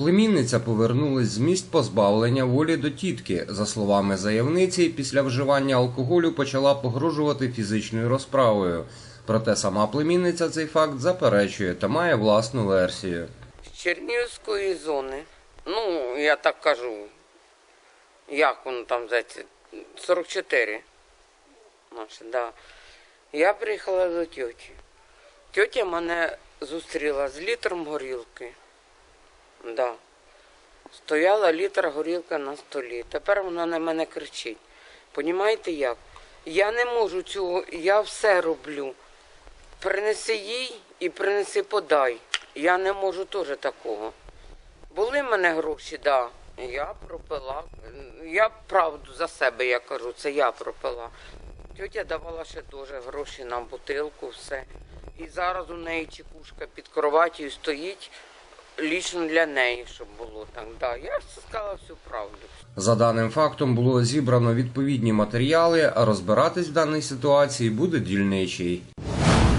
Племінниця повернулась з місць позбавлення волі до тітки. За словами заявниці, після вживання алкоголю почала погрожувати фізичною розправою. Проте сама племінниця цей факт заперечує та має власну версію. З Чернігівської зони. Ну, я так кажу. Як воно там зветься? 44. Наше, да. Я приїхала до тьоті. Тьотя мене зустріла з літром горілки. Да. Стояла літр горілки на столі. Тепер вона на мене кричить. Понімаєте як? Я не можу цього, я все роблю. Принеси їй і принеси подай. Я не можу теж такого. Були в мене гроші, да. Я пропила. Я правду за себе я кажу, це я пропила. Тетя давала ще дуже гроші на бутилку, все. І зараз у неї чекушка під кроватію стоїть лічно для неї, щоб було так. Да. Я ж сказала всю правду. За даним фактом було зібрано відповідні матеріали, а розбиратись в даній ситуації буде дільничий.